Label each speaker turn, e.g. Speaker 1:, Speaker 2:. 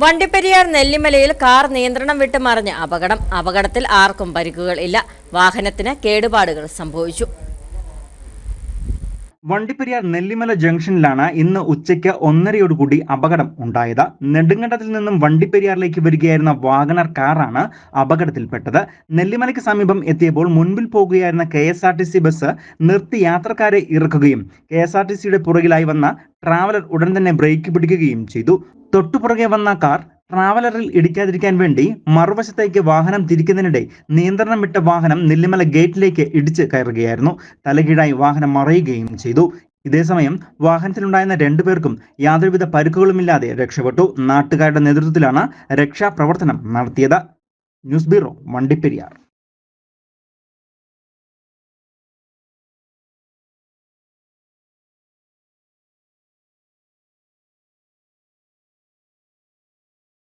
Speaker 1: Vandiperiyar നെല്ലിമലയിൽ car നിയന്ത്രണം വിട്ട് മറിഞ്ഞ് അപകടം. അപകടത്തിൽ ആർക്കും പരിക്കുകൾ ഇല്ല. വാഹനത്തിന് കേടുപാടുകൾ സംഭവിച്ചു.
Speaker 2: വണ്ടിപ്പെരിയാർ നെല്ലിമല ജംഗ്ഷനിലാണ് ഇന്ന് ഉച്ചയ്ക്ക് ഒന്നരയോടുകൂടി അപകടം ഉണ്ടായത്. നെടുങ്കണ്ടത്തിൽ നിന്നും വണ്ടിപ്പെരിയാറിലേക്ക് വരികയായിരുന്ന വാഗണർ കാറാണ് അപകടത്തിൽപ്പെട്ടത്. നെല്ലിമലയ്ക്ക് സമീപം എത്തിയപ്പോൾ മുൻപിൽ പോകുകയായിരുന്ന K S R T C bus നിർത്തി യാത്രക്കാരെ ഇറക്കുകയും കെ എസ് ആർ ടി സിയുടെ പുറകിലായി വന്ന ട്രാവലർ ഉടൻ തന്നെ ബ്രേക്ക് പിടിക്കുകയും ചെയ്തു. തൊട്ടുപുറകെ വന്ന കാർ ട്രാവലറിൽ ഇടിക്കാതിരിക്കാൻ വേണ്ടി മറുവശത്തേക്ക് വാഹനം തിരിക്കുന്നതിനിടെ നിയന്ത്രണം വിട്ട വാഹനം നെല്ലിമല ഗേറ്റിലേക്ക് ഇടിച്ച് കയറുകയായിരുന്നു. തലകീഴായി വാഹനം മറയുകയും ചെയ്തു. ഇതേസമയം വാഹനത്തിലുണ്ടായിരുന്ന രണ്ടുപേർക്കും യാതൊരുവിധ പരുക്കുകളുമില്ലാതെ രക്ഷപ്പെട്ടു. നാട്ടുകാരുടെ നേതൃത്വത്തിലാണ് രക്ഷാപ്രവർത്തനം നടത്തിയത്. News bureau Vandiperiyar.